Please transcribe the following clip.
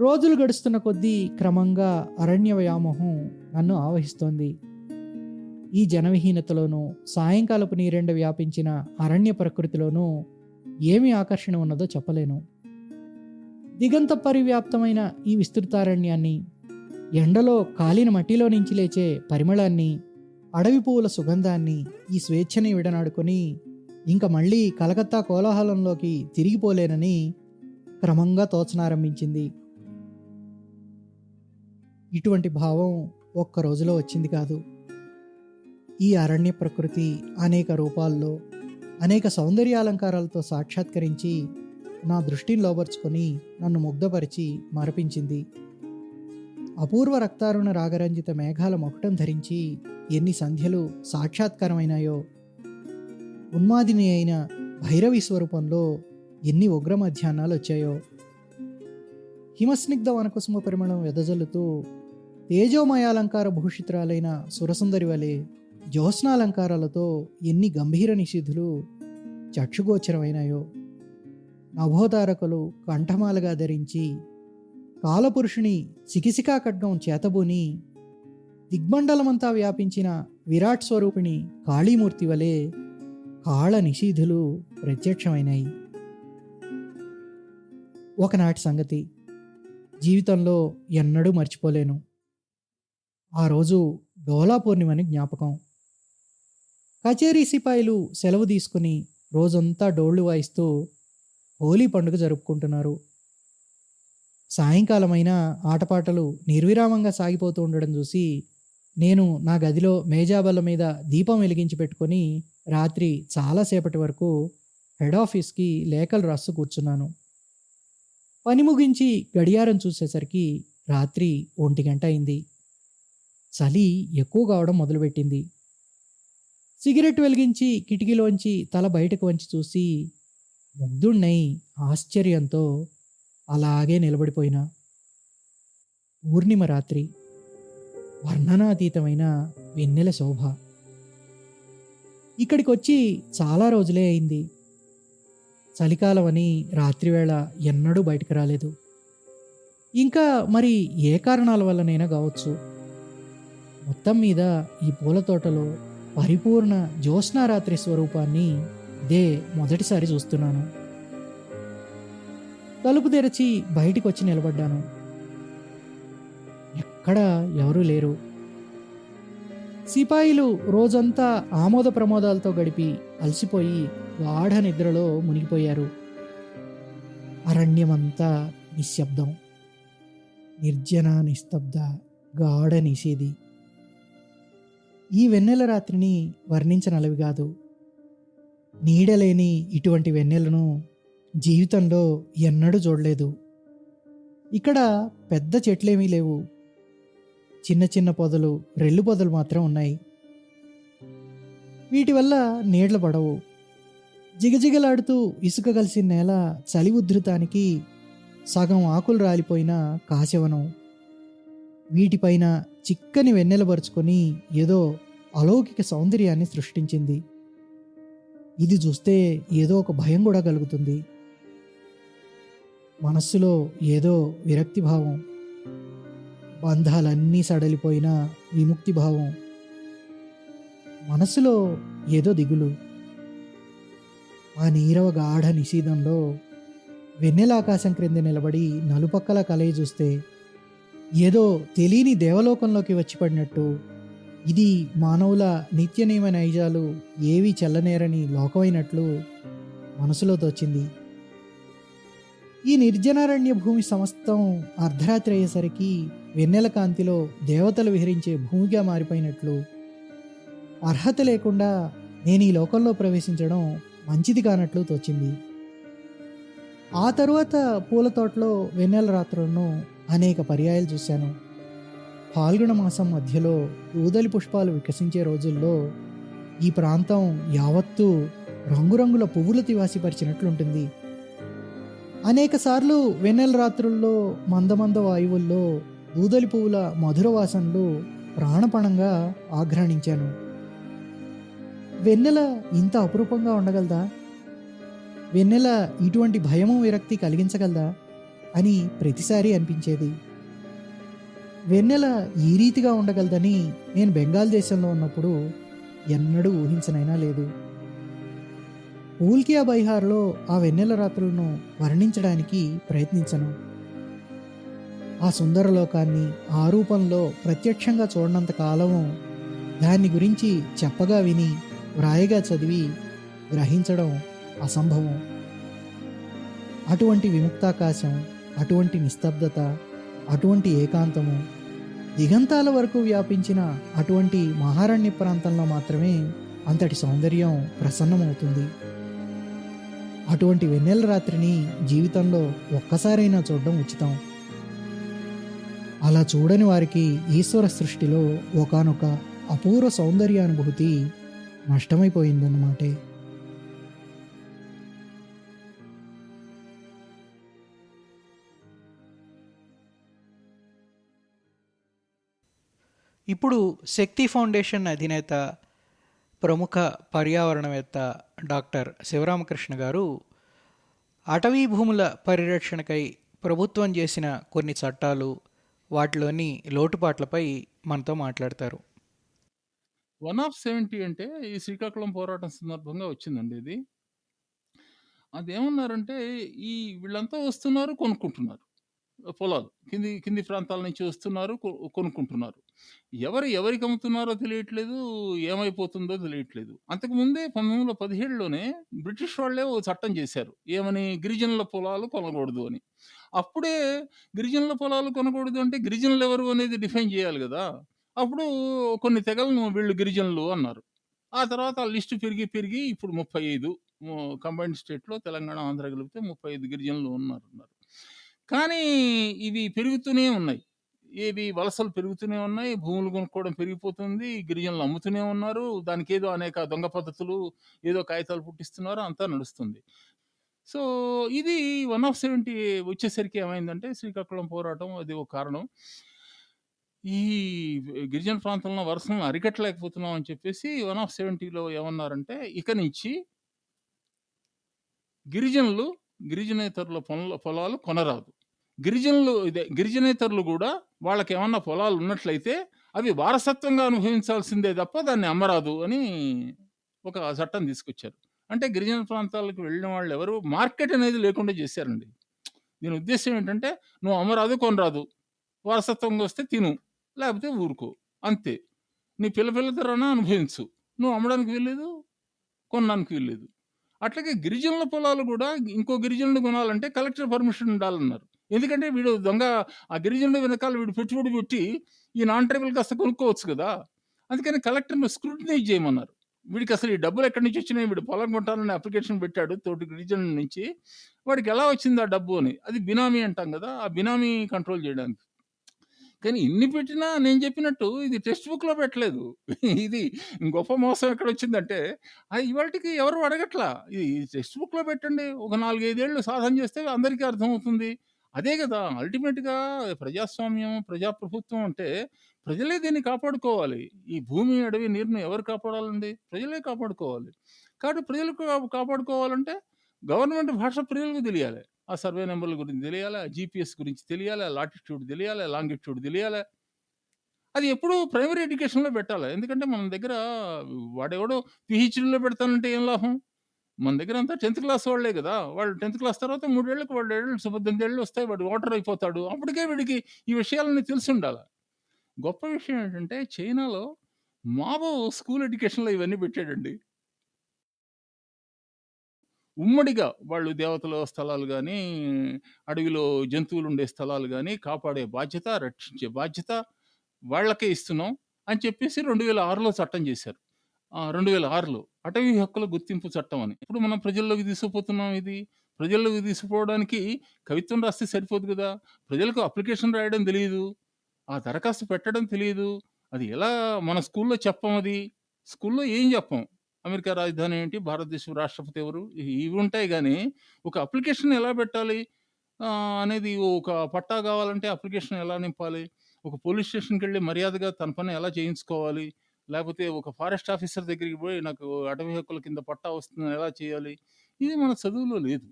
రోజులు గడుస్తున్న కొద్దీ క్రమంగా అరణ్య వ్యామోహం నన్ను ఆవహిస్తోంది. ఈ జనవిహీనతలోనూ సాయంకాలపు నీరెండ వ్యాపించిన అరణ్య ప్రకృతిలోనూ ఏమి ఆకర్షణ ఉన్నదో చెప్పలేను. దిగంత పరివ్యాప్తమైన ఈ విస్తృతారణ్యాన్ని ఎండలో కాలిన మట్టిలో నుంచి లేచే పరిమళాన్ని అడవి పువ్వుల సుగంధాన్ని ఈ స్వేచ్ఛని విడనాడుకొని ఇంక మళ్ళీ కలకత్తా కోలాహలంలోకి తిరిగిపోలేనని క్రమంగా తోచనారంభించింది. ఇటువంటి భావం ఒక్క రోజులో వచ్చింది కాదు. ఈ అరణ్య ప్రకృతి అనేక రూపాల్లో అనేక సౌందర్యాలంకారాలతో సాక్షాత్కరించి నా దృష్టిని లోపరుచుకొని నన్ను ముగ్ధపరిచి మరపించింది. అపూర్వ రక్తారుణ రాగరంజిత మేఘాల మొకటం ధరించి ఎన్ని సంధ్యలు సాక్షాత్కారమైనాయో. ఉన్మాదిని అయిన భైరవి స్వరూపంలో ఎన్ని ఉగ్ర మధ్యాహ్నాలు వచ్చాయో. హిమస్నిగ్ధ వనకుసుమ పరిమళం వెదజల్లుతూ తేజోమయాలంకార భూషితురాలైన సురసుందరి వలె జ్యోత్స్నాలంకారాలతో ఎన్ని గంభీర నిషిధులు చక్షుగోచరమైనాయో. నభోతారకులు కంఠమాలగా ధరించి కాలపురుషుని చికిసికా ఖడ్గం చేతబూని దిగ్మండలమంతా వ్యాపించిన విరాట్ స్వరూపిణి కాళీమూర్తి వలె కాళ నిషీధులు ప్రత్యక్షమైనాయి. ఒకనాటి సంగతి జీవితంలో ఎన్నడూ మర్చిపోలేను. ఆ రోజు డోలా పూర్ణిమని జ్ఞాపకం. కచేరీ సిపాయిలు సెలవు తీసుకుని రోజంతా డోళ్ళు వాయిస్తూ హోలీ పండుగ జరుపుకుంటున్నారు. సాయంకాలమైన ఆటపాటలు నిర్విరామంగా సాగిపోతూ ఉండడం చూసి నేను నా గదిలో మేజాబల్ల మీద దీపం వెలిగించి పెట్టుకొని రాత్రి చాలాసేపటి వరకు హెడ్ ఆఫీస్కి లేఖలు రాస్తూ కూర్చున్నాను. పని ముగించి గడియారం చూసేసరికి రాత్రి ఒంటి గంట అయింది. చలి ఎక్కువ కావడం మొదలుపెట్టింది. సిగరెట్ వెలిగించి కిటికీలోంచి తల బయటకు వంచి చూసి ముగ్ధుణ్ణై ఆశ్చర్యంతో అలాగే నిలబడిపోయినా పూర్ణిమ రాత్రి వర్ణనాతీతమైన వెన్నెల శోభ. ఇక్కడికి వచ్చి చాలా రోజులే అయింది. చలికాలం అని రాత్రివేళ ఎన్నడూ బయటకు రాలేదు. ఇంకా మరి ఏ కారణాల వల్లనైనా కావచ్చు. మొత్తం మీద ఈ పూల తోటలో పరిపూర్ణ జ్యోత్స్నారాత్రి స్వరూపాన్ని దే మొదటిసారి చూస్తున్నాను. తలుపు తెరచి బయటికి వచ్చి నిలబడ్డాను. ఎక్కడ ఎవరూ లేరు. సిపాయిలు రోజంతా ఆమోద ప్రమోదాలతో గడిపి అలసిపోయి గాఢ నిద్రలో మునిగిపోయారు. అరణ్యమంతా నిశ్శబ్దం. నిర్జన నిస్తబ్ద గాఢ నిషేధి. ఈ వెన్నెల రాత్రిని వర్ణించనలవి కాదు. నీడలేని ఇటువంటి వెన్నెలను జీవితంలో ఎన్నడూ చూడలేదు. ఇక్కడ పెద్ద చెట్లేమీ లేవు. చిన్న చిన్న పొదలు రెల్లు పొదలు మాత్రం ఉన్నాయి. వీటి వల్ల నీళ్ళు పడవు. జిగజిగలాడుతూ ఇసుక కలిసిన నేల చలి ఉధృతానికి సగం ఆకులు రాలిపోయిన కాశవనం. వీటిపైన చిక్కని వెన్నెలపరుచుకొని ఏదో అలౌకిక సౌందర్యాన్ని సృష్టించింది. ఇది చూస్తే ఏదో ఒక భయం కూడా కలుగుతుంది. మనస్సులో ఏదో విరక్తి భావం. బంధాలన్నీ సడలిపోయిన విముక్తి భావం. మనసులో ఏదో దిగులు. ఆ నీరవ గాఢ నిషీదంలో వెన్నెలాకాశం క్రింద నిలబడి నలుపక్కల కలయి చూస్తే ఏదో తెలియని దేవలోకంలోకి వచ్చి పడినట్టు. ఇది మానవుల నిత్య నియమ నైజాలు ఏవి చెల్లనేరని లోకమైనట్లు మనసులో తోచింది. ఈ నిర్జనారణ్య భూమి సమస్తం అర్ధరాత్రి అయ్యేసరికి వెన్నెల కాంతిలో దేవతలు విహరించే భూమిగా మారిపోయినట్లు. అర్హత లేకుండా నేను ఈ లోకంలో ప్రవేశించడం మంచిది కానట్లు తోచింది. ఆ తరువాత పూల తోటలో వెన్నెల రాత్రులను అనేక పర్యాయాలు చూశాను. పాల్గొన మాసం మధ్యలో ఊదలి పుష్పాలు వికసించే రోజుల్లో ఈ ప్రాంతం యావత్తూ రంగురంగుల పువ్వులు తివాసిపరిచినట్లుంటుంది. అనేకసార్లు వెన్నెల రాత్రుల్లో మందమంద వాయువుల్లో ఊదలి పువ్వుల మధుర వాసనలు ప్రాణపణంగా ఆఘ్రాణించాను. వెన్నెల ఇంత అపురూపంగా ఉండగలదా? వెన్నెల ఇటువంటి భయము విరక్తి కలిగించగలదా? అని ప్రతిసారి అనిపించేది. వెన్నెల ఈ రీతిగా ఉండగలదని నేను బెంగాల్ దేశంలో ఉన్నప్పుడు ఎన్నడూ ఊహించనైనా లేదు. ఊల్కియా బైహార్'లో ఆ వెన్నెల రాత్రులను వర్ణించడానికి ప్రయత్నించను. ఆ సుందరలోకాన్ని ఆ రూపంలో ప్రత్యక్షంగా చూడనంత కాలము దాన్ని గురించి చెప్పగా విని, వ్రాయగా చదివి గ్రహించడం అసంభవం. అటువంటి విముక్తాకాశం, అటువంటి నిస్తబ్దత, అటువంటి ఏకాంతము, దిగంతాల వరకు వ్యాపించిన అటువంటి మహారణ్య ప్రాంతంలో మాత్రమే అంతటి సౌందర్యం ప్రసన్నమవుతుంది. అటువంటి వెన్నెల రాత్రిని జీవితంలో ఒక్కసారైనా చూడడం ఉచితం. అలా చూడని వారికి ఈశ్వర సృష్టిలో ఒకానొక అపూర్వ సౌందర్యానుభూతి నష్టమైపోయిందన్నమాటే. ఇప్పుడు శక్తి ఫౌండేషన్ అధినేత, ప్రముఖ పర్యావరణవేత్త డాక్టర్ శివరామకృష్ణ గారు అటవీ భూముల పరిరక్షణకై ప్రభుత్వం చేసిన కొన్ని చట్టాలు, వాటిలోని లోటుపాట్లపై మనతో మాట్లాడతారు. వన్ ఆఫ్ 70 అంటే ఈ శ్రీకాకుళం పోరాటం సందర్భంగా వచ్చిందండి ఇది. అదేమన్నారంటే ఈ వీళ్ళంతా వస్తున్నారు, కొనుక్కుంటున్నారు. పొలాలు. కింది కింది ప్రాంతాల నుంచి వస్తున్నారు, కొ కొనుక్కుంటున్నారు. ఎవరు ఎవరికి అమ్ముతున్నారో తెలియట్లేదు, ఏమైపోతుందో తెలియట్లేదు. అంతకుముందే 1917లోనే బ్రిటిష్ వాళ్ళే ఓ చట్టం చేశారు. ఏమని? గిరిజనుల పొలాలు కొనకూడదు అని. అప్పుడే గిరిజనుల పొలాలు కొనకూడదు అంటే గిరిజనులు ఎవరు అనేది డిఫైన్ చేయాలి కదా అప్పుడు కొన్ని తెగలను వీళ్ళు గిరిజనులు అన్నారు. ఆ తర్వాత ఆ లిస్టు పెరిగి పెరిగి ఇప్పుడు ముప్పై ఐదు కంబైన్డ్ స్టేట్‌లో తెలంగాణ, ఆంధ్ర కలిపితే 35 గిరిజనులు ఉన్నారు కానీ ఇవి పెరుగుతూనే ఉన్నాయి. ఏవి వలసలు పెరుగుతూనే ఉన్నాయి. భూములు కొనుక్కోవడం పెరిగిపోతుంది. గిరిజనులు అమ్ముతూనే ఉన్నారు. దానికి ఏదో అనేక దొంగ పద్ధతులు, ఏదో కాగితాలు పుట్టిస్తున్నారు. అంతా నడుస్తుంది. సో, ఇది వన్ ఆఫ్ 70 వచ్చేసరికి ఏమైందంటే శ్రీకాకుళం పోరాటం అది ఒక కారణం. ఈ గిరిజన ప్రాంతంలో వలసలను అరికట్టలేకపోతున్నాం అని చెప్పేసి వన్ ఆఫ్ 70లో ఏమన్నారంటే ఇక నుంచి గిరిజనులు, గిరిజనేతరుల పొల పొలాలు కొనరాదు. గిరిజనులు ఇదే గిరిజనేతరులు వాళ్ళకి వాళ్ళకేమన్నా పొలాలు ఉన్నట్లయితే అవి వారసత్వంగా అనుభవించాల్సిందే తప్ప దాన్ని అమ్మరాదు అని ఒక చట్టం తీసుకొచ్చారు. అంటే గిరిజన ప్రాంతాలకు వెళ్ళిన వాళ్ళు ఎవరు మార్కెట్ అనేది లేకుండా చేశారండి. దీని ఉద్దేశం ఏంటంటే నువ్వు అమ్మరాదు, కొనరాదు. వారసత్వంగా వస్తే తిను. లేకపోతే ఊరుకో. అంతే. నీ పిల్ల పిల్ల తరాన అనుభవించు. నువ్వు అమ్మడానికి వీల్లేదు, కొనడానికి వీల్లేదు. అట్లాగే గిరిజనుల పొలాలు కూడా ఇంకో గిరిజనుడు కొనాలంటే కలెక్టర్ పర్మిషన్ ఉండాలన్నారు. ఎందుకంటే వీడు దొంగ ఆ గిరిజనుల వెనకాల వీడు పెట్టుబడి పెట్టి ఈ నాన్ ట్రైబల్ కాస్త కొనుక్కోవచ్చు కదా అందుకని కలెక్టర్ను స్క్రూటినైజ్ చేయమన్నారు. వీడికి అసలు ఈ డబ్బులు ఎక్కడి నుంచి వచ్చినాయి? వీడు పొలం కొంటానని అప్లికేషన్ పెట్టాడు తోటి గిరిజనుల నుంచి. వాడికి ఎలా వచ్చింది ఆ డబ్బు అని. అది బినామీ అంటాం కదా ఆ బినామీ కంట్రోల్ చేయడానికి. కానీ ఇన్ని పెట్టినా నేను చెప్పినట్టు ఇది టెక్స్ట్ బుక్‌లో పెట్టలేదు. ఇది గొప్ప మోసం ఎక్కడ వచ్చిందంటే అది ఇవాల్టికి ఎవరు అడగట్లా. ఇది టెక్స్ట్ బుక్‌లో పెట్టండి. ఒక నాలుగైదేళ్ళు సాధన చేస్తే అందరికీ అర్థమవుతుంది. అదే కదా అల్టిమేట్‌గా ప్రజాస్వామ్యం, ప్రజాప్రభుత్వం అంటే ప్రజలే దీన్ని కాపాడుకోవాలి. ఈ భూమి, అడవి, నీరుని ఎవరు కాపాడాలండి? ప్రజలే కాపాడుకోవాలి. కాబట్టి ప్రజలకు కాపాడుకోవాలంటే గవర్నమెంట్ భాష ప్రజలకు తెలియాలి. ఆ సర్వే నెంబర్ల గురించి తెలియాలి. ఆ జీపీఎస్ గురించి తెలియాలి. ఆ లాటిట్యూడ్ తెలియాలి. లాంగిట్యూడ్ తెలియాలి. అది ఎప్పుడూ ప్రైమరీ ఎడ్యుకేషన్‌లో పెట్టాలి. ఎందుకంటే మన దగ్గర వాడెవడో పిహెచ్డీలో పెడతానంటే ఏం లాభం? మన దగ్గర అంతా 10థ్ క్లాస్ వాళ్ళే కదా వాళ్ళు 10థ్ క్లాస్ తర్వాత 3 ఏళ్ళకి వాడు ఏళ్ళు 18 ఏళ్ళు వస్తాయి. వాడు ఓటర్ అయిపోతాడు. అప్పటికే వీడికి ఈ విషయాలన్నీ ఉండాలి గొప్ప విషయం ఏంటంటే చైనాలో మావో స్కూల్ ఎడ్యుకేషన్‌లో ఇవన్నీ పెట్టాడండి. ఉమ్మడిగా వాళ్ళు దేవతల స్థలాలు కానీ అడవిలో జంతువులు ఉండే స్థలాలు కానీ కాపాడే బాధ్యత, రక్షించే బాధ్యత వాళ్ళకే ఇస్తున్నాం అని చెప్పేసి 2006లో చట్టం చేశారు. ఆ! 2006లో అటవీ హక్కుల గుర్తింపు చట్టం అని. ఇప్పుడు మనం ప్రజల్లోకి తీసుకుపోతున్నాం ఇది. ప్రజల్లోకి తీసుకుపోవడానికి కవిత్వం రాస్తే సరిపోదు గదా! ప్రజలకు అప్లికేషన్ రాయడం తెలీదు. ఆ దరఖాస్తు పెట్టడం తెలీదు. అది ఎలా మన స్కూల్‌లో చెప్పం అది. స్కూల్‌లో ఏం చెప్పం. అమెరికా రాజధాని ఏంటి? భారతదేశం రాష్ట్రపతి ఎవరు? ఇవి ఉంటాయి గానీ, ఒక అప్లికేషన్ ఎలా పెట్టాలి? ఆహ్, అనేది ఒక పట్టా కావాలంటే అప్లికేషన్ ఎలా నింపాలి? ఒక పోలీస్ స్టేషన్‌కెళ్ళి మర్యాదగా తన పని ఎలా చేయించుకోవాలి? లేకపోతే ఒక ఫారెస్ట్ ఆఫీసర్ దగ్గరికి పోయి నాకు అటవీ హక్కుల కింద పట్టా వస్తుందని ఎలా చేయాలి? ఇది మన చదువులో లేదు.